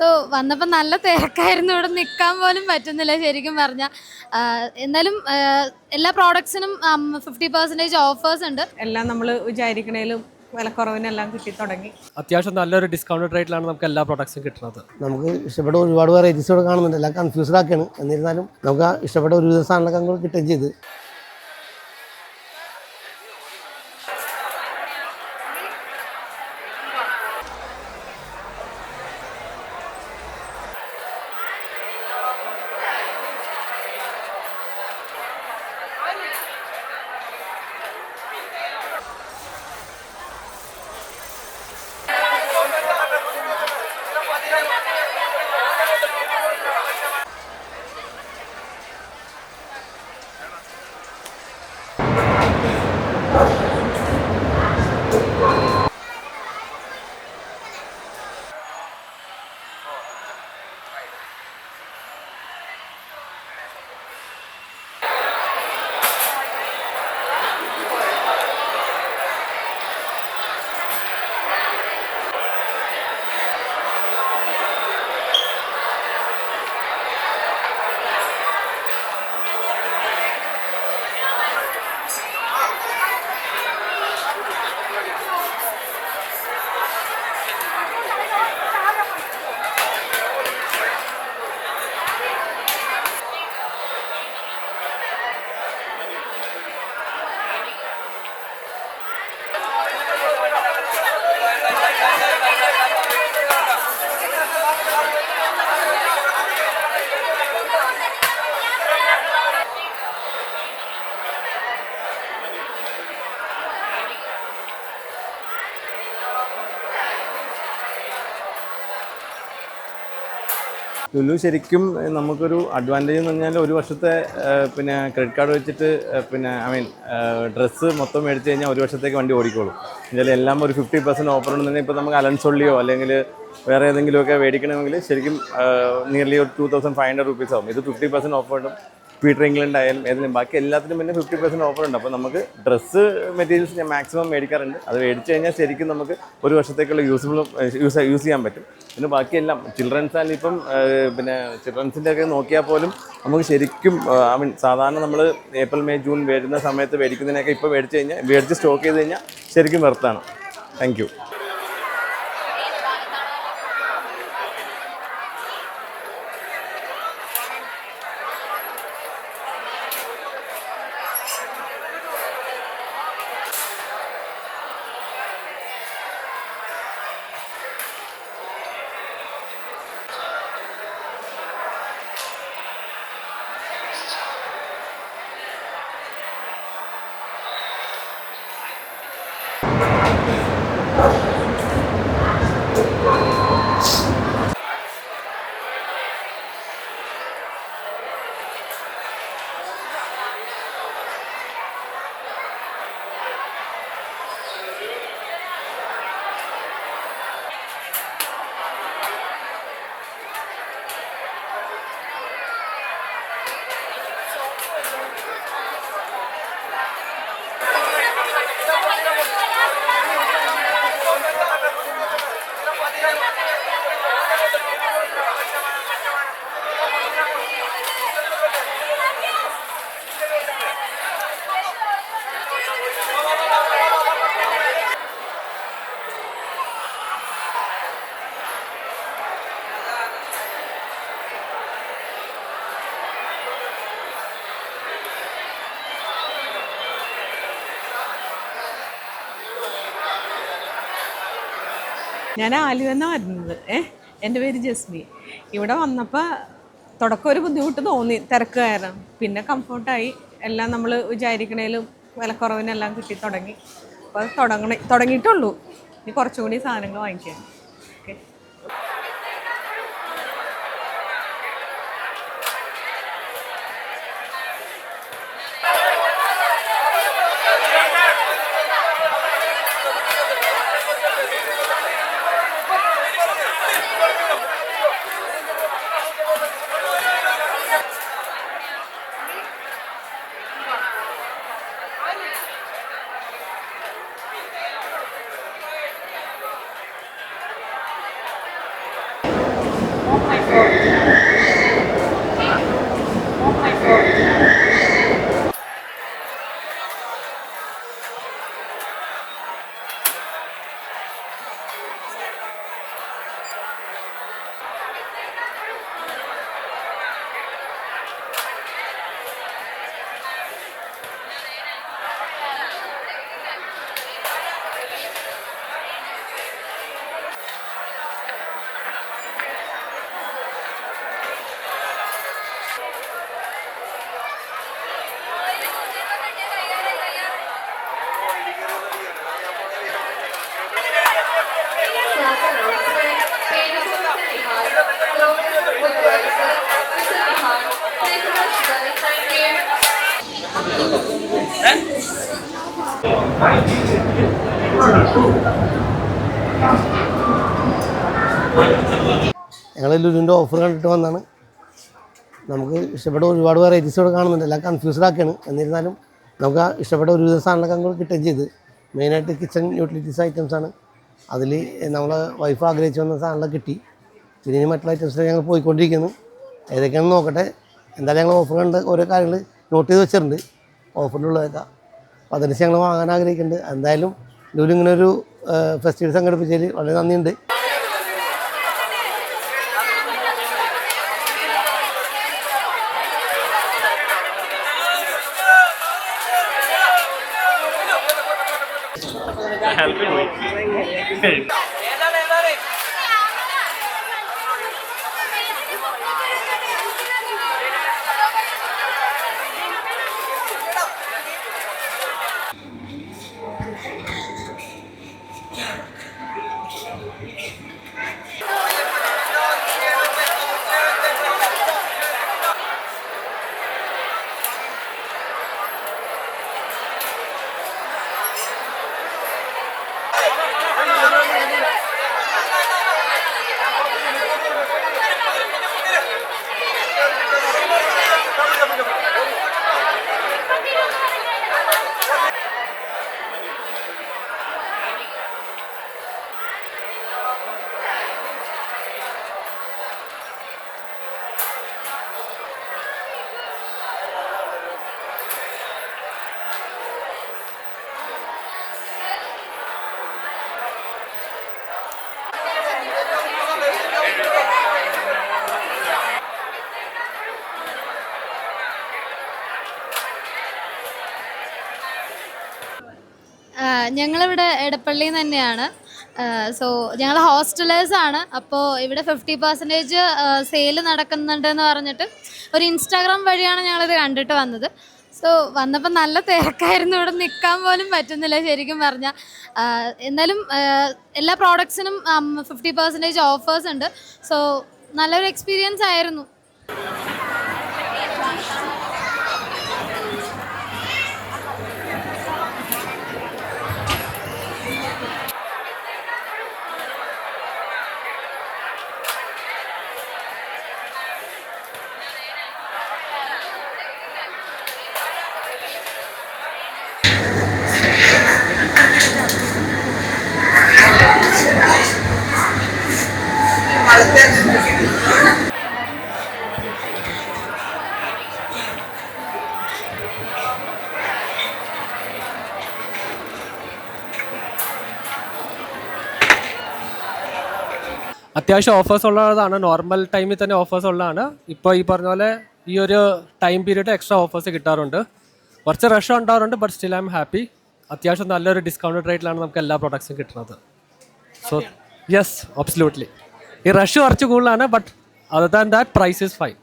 So വന്നപ്പോൾ നല്ല തിരക്കായിരുന്നു. ഇവിടെ നിൽക്കാൻ പോലും പറ്റുന്നില്ല ശരിക്കും പറഞ്ഞാൽ എന്നാലും എല്ലാ പ്രോഡക്ട്സിനും ഫിഫ്റ്റി പെർസെന്റേജ് ഓഫേഴ്സ് ഉണ്ട്. എല്ലാം നമ്മൾ വിചാരിക്കണേലും വിലക്കുറവിനെല്ലാം കിട്ടി തുടങ്ങി. അത്യാവശ്യം നല്ലൊരു ഡിസ്കൗണ്ടഡ് റേറ്റിലാണ് നമുക്ക് എല്ലാ പ്രോഡക്ട്സും കിട്ടുന്നത്. നമുക്ക് ഇഷ്ടപ്പെട്ട ഒരുപാട് വെറൈറ്റീസ് ഇവിടെ കാണുന്നുണ്ട്. എല്ലാം കൺഫ്യൂസ്ഡ് ആക്കിയാണ്. എന്നിരുന്നാലും നമുക്ക് ഇഷ്ടപ്പെട്ട ഒരു സാധനങ്ങളൊക്കെ കിട്ടുകയും ചെയ്ത്. ലുലു ശരിക്കും നമുക്കൊരു അഡ്വാന്റേജ് എന്ന് പറഞ്ഞാൽ ഒരു വർഷത്തെ പിന്നെ ക്രെഡിറ്റ് കാർഡ് വെച്ചിട്ട് പിന്നെ ഐ മീൻ ഡ്രസ്സ് മൊത്തം മേടിച്ച് കഴിഞ്ഞാൽ ഒരു വർഷത്തേക്ക് വണ്ടി ഓടിക്കോളും. എന്നാലും എല്ലാം ഒരു ഫിഫ്റ്റി പെർസെന്റ് ഓഫർ ഉണ്ടെന്നുണ്ടെങ്കിൽ ഇപ്പോൾ നമുക്ക് അലൻസൊള്ളിയോ അല്ലെങ്കിൽ വേറെ ഏതെങ്കിലുമൊക്കെ മേടിക്കണമെങ്കിൽ ശരിക്കും നിയർലി ഒരു two thousand five hundred rupees ആവും. ഇത് fifty percent offer Peter England ആയാലും ഏതെങ്കിലും ബാക്കി എല്ലാത്തിനും പിന്നെ ഫിഫ്റ്റി പെർസെന്റ് ഓഫർ ഉണ്ട്. അപ്പോൾ നമുക്ക് ഡ്രസ്സ് മെറ്റീരിയൽസ് ഞാൻ മാക്സിമം മേടിക്കാറുണ്ട്. അത് മേടിച്ച് കഴിഞ്ഞാൽ ശരിക്കും നമുക്ക് ഒരു വർഷത്തേക്കുള്ള യൂസ്ഫുള്ളും യൂസ് യൂസ് ചെയ്യാൻ പറ്റും. പിന്നെ ബാക്കിയെല്ലാം ചിൽഡ്രൻസ് ആൻഡ് ഇപ്പം പിന്നെ ചിൽഡ്രൻസിന്റെ ഒക്കെ നോക്കിയാൽ പോലും നമുക്ക് ശരിക്കും ഐ മീൻ സാധാരണ നമ്മൾ ഏപ്രിൽ മെയ് ജൂൺ വരുന്ന സമയത്ത് മേടിക്കുന്നതിനൊക്കെ ഇപ്പോൾ മേടിച്ച് കഴിഞ്ഞാൽ മേടിച്ച് സ്റ്റോക്ക് ചെയ്ത് കഴിഞ്ഞാൽ ശരിക്കും വെർത്താണ് താങ്ക് ഞാൻ ആലുവെന്ന വരുന്നത് ഏ എന്റെ പേര് ജസ്മി. ഇവിടെ വന്നപ്പോൾ തുടക്കം ഒരു ബുദ്ധിമുട്ട് തോന്നി തിരക്ക് കാരണം. പിന്നെ കംഫർട്ടായി എല്ലാം നമ്മൾ വിചാരിക്കണേലും വിലക്കുറവിനെല്ലാം കിട്ടി തുടങ്ങി. അപ്പോൾ തുടങ്ങണ തുടങ്ങിയിട്ടുള്ളൂ. ഇനി കുറച്ചും കൂടി സാധനങ്ങൾ വാങ്ങിക്കാൻ ไป ഞങ്ങൾ ലുലുവിന്റെ ഓഫർ കണ്ടിട്ട് വന്നാണ്. നമുക്ക് ഇഷ്ടപ്പെട്ട ഒരുപാട് വെറൈറ്റീസ് ഇവിടെ കാണുന്നുണ്ട്. എല്ലാം കൺഫ്യൂസ്ഡ് ആക്കുകയാണ് എന്നിരുന്നാലും നമുക്ക് ഇഷ്ടപ്പെട്ട ഒരുവിധ സാധനങ്ങളൊക്കെ നമ്മൾ കിട്ടുകയും ചെയ്ത്. മെയിനായിട്ട് കിച്ചൺ യൂട്ടിലിറ്റീസ് ഐറ്റംസ് ആണ്. അതിൽ നമ്മളെ വൈഫ് ആഗ്രഹിച്ച് വന്ന സാധനങ്ങളൊക്കെ കിട്ടി. പിന്നെ ഇനി മറ്റുള്ള ഐറ്റംസിലേക്ക് ഞങ്ങൾ പോയിക്കൊണ്ടിരിക്കുന്നു. ഏതൊക്കെയാണെന്ന് നോക്കട്ടെ. എന്തായാലും ഞങ്ങൾ ഓഫർ കണ്ട് ഓരോ കാര്യങ്ങൾ നോട്ട് ചെയ്ത് വെച്ചിട്ടുണ്ട്. ഓഫറിലുള്ളതൊക്കെ. അപ്പോൾ അതനുസരിച്ച് ഞങ്ങൾ വാങ്ങാൻ ആഗ്രഹിക്കുന്നുണ്ട്. എന്തായാലും ഒരു ഫെസ്റ്റിവൽ സംഘടിപ്പിച്ചതിൽ വളരെ നന്ദിയുണ്ട്. ഞങ്ങളിവിടെ എടപ്പള്ളിയിൽ നിന്ന് തന്നെയാണ് സോ ഞങ്ങൾ ഹോസ്റ്റലേഴ്സ് ആണ്. അപ്പോൾ ഇവിടെ ഫിഫ്റ്റി പെർസെന്റേജ് സെയിൽ നടക്കുന്നുണ്ടെന്ന് പറഞ്ഞിട്ട് ഒരു ഇൻസ്റ്റാഗ്രാം വഴിയാണ് ഞങ്ങളിത് കണ്ടിട്ട് വന്നത്. സോ വന്നപ്പോൾ നല്ല തിരക്കായിരുന്നു. ഇവിടെ നിൽക്കാൻ പോലും പറ്റുന്നില്ല ശരിക്കും പറഞ്ഞാൽ എന്നാലും എല്ലാ പ്രോഡക്ട്സിനും ഫിഫ്റ്റി പെർസെന്റേജ് ഓഫേഴ്സ് ഉണ്ട്. സോ നല്ലൊരു എക്സ്പീരിയൻസ് ആയിരുന്നു. അത്യാവശ്യം ഓഫേഴ്സ് ഉള്ളതാണ്. നോർമൽ ടൈമിൽ തന്നെ ഓഫേഴ്സ് ഉള്ളതാണ്. ഇപ്പോൾ ഈ പറഞ്ഞ പോലെ ഈ ഒരു ടൈം പീരീഡ് എക്സ്ട്രാ ഓഫേഴ്സ് കിട്ടാറുണ്ട്. കുറച്ച് റഷ് ഉണ്ടാവാറുണ്ട് but still I'm happy അത്യാവശ്യം നല്ലൊരു ഡിസ്കൗണ്ടഡ് റേറ്റിലാണ് നമുക്ക് എല്ലാ പ്രൊഡക്ട്സും കിട്ടുന്നത്. സോ യെസ് അബ്സല്യൂട്ട്ലി ഈ റഷ് കുറച്ച് കൂടുതലാണ് but other than that price is fine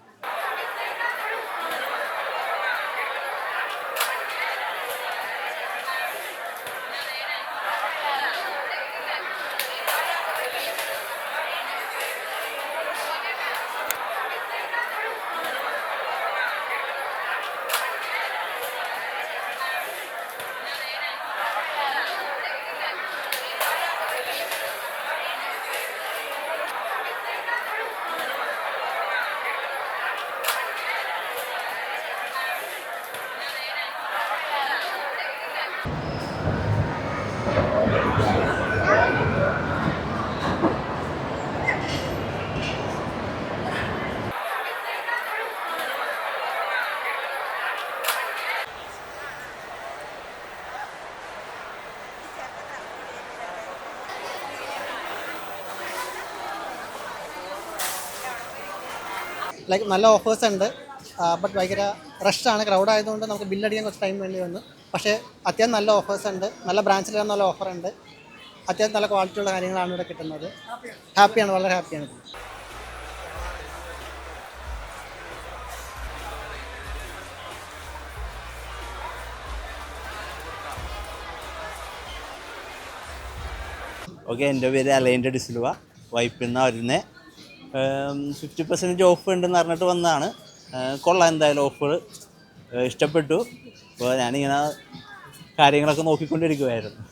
like നല്ല ഓഫേഴ്സ് ഉണ്ട്. ബട്ട് ഭയങ്കര ആണ്. ക്രൗഡ് ആയതുകൊണ്ട് നമുക്ക് ബില്ലടിക്കാൻ കുറച്ച് ടൈം വേണ്ടി വന്നു. പക്ഷേ അത്യാവശ്യം നല്ല ഓഫേഴ്സ് ഉണ്ട്. നല്ല ബ്രാഞ്ചിൽ നല്ല ഓഫർ ഉണ്ട്. അത്യാവശ്യം നല്ല ക്വാളിറ്റി ഉള്ള കാര്യങ്ങളാണ് ഇവിടെ കിട്ടുന്നത്. ഹാപ്പിയാണ് വളരെ ഹാപ്പിയാണ് ഓക്കെ എന്റെ പേര് അലൈന്റെ ഡിസിലുവ വൈപ്പിൽ നിന്ന് വരുന്നത് ഫിഫ്റ്റി പെർസെന്റേജ് ഓഫ് ഉണ്ടെന്ന് പറഞ്ഞിട്ട് വന്നതാണ്. കൊള്ളാം എന്തായാലും ഓഫർ ഇഷ്ടപ്പെട്ടു. അപ്പോൾ ഞാനിങ്ങനെ കാര്യങ്ങളൊക്കെ നോക്കിക്കൊണ്ടിരിക്കുമായിരുന്നു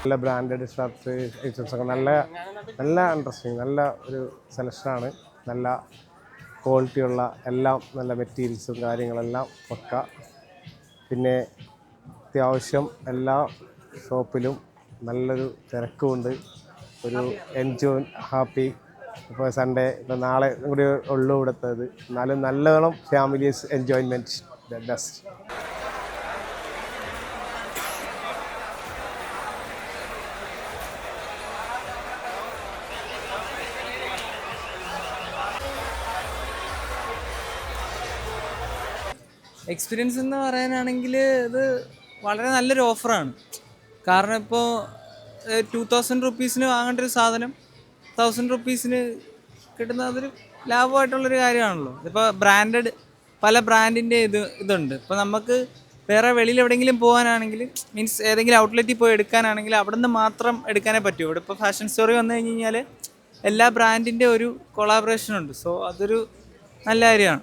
നല്ല ബ്രാൻഡഡ് ഷർട്ട് ഐറ്റംസ് ഒക്കെ നല്ല നല്ല ഇൻട്രസ്റ്റിങ് നല്ല ഒരു സെലക്ഷനാണ് നല്ല ക്വാളിറ്റിയുള്ള എല്ലാം നല്ല മെറ്റീരിയൽസും കാര്യങ്ങളെല്ലാം പക്ക പിന്നെ അത്യാവശ്യം എല്ലാ ഷോപ്പിലും നല്ലൊരു തിരക്കുമുണ്ട്. ഒരു എൻജോയ് ഹാപ്പി. ഇപ്പോൾ സൺഡേ ഇപ്പോൾ നാളെ കൂടി ഉള്ളൂ ഇവിടുത്തത്. എന്നാലും നല്ലോണം ഫാമിലീസ് എൻജോയ്മെന്റ് ബെസ്റ്റ് എക്സ്പീരിയൻസ് എന്ന് പറയാനാണെങ്കിൽ ഇത് വളരെ നല്ലൊരു ഓഫറാണ് കാരണം ഇപ്പോൾ ടു തൗസൻഡ് റുപ്പീസിന് വാങ്ങേണ്ട ഒരു സാധനം തൗസൻഡ് റുപ്പീസിന് കിട്ടുന്ന അതൊരു ലാഭമായിട്ടുള്ളൊരു കാര്യമാണല്ലോ. ഇതിപ്പോൾ ബ്രാൻഡഡ് പല ബ്രാൻഡിന്റെ ഇത് ഇതുണ്ട്. ഇപ്പോൾ നമുക്ക് വേറെ വെളിയിൽ എവിടെയെങ്കിലും പോകാനാണെങ്കിൽ മീൻസ് ഏതെങ്കിലും ഔട്ട്ലെറ്റിൽ പോയി എടുക്കാനാണെങ്കിൽ അവിടെ നിന്ന് മാത്രം എടുക്കാനേ പറ്റൂ. ഇവിടെ ഇപ്പോൾ ഫാഷൻ സ്റ്റോറി വന്നു കഴിഞ്ഞ് കഴിഞ്ഞാൽ എല്ലാ ബ്രാൻഡിന്റെ ഒരു കൊളാബറേഷൻ ഉണ്ട്. സോ അതൊരു നല്ല കാര്യമാണ്.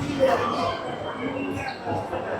Thank you.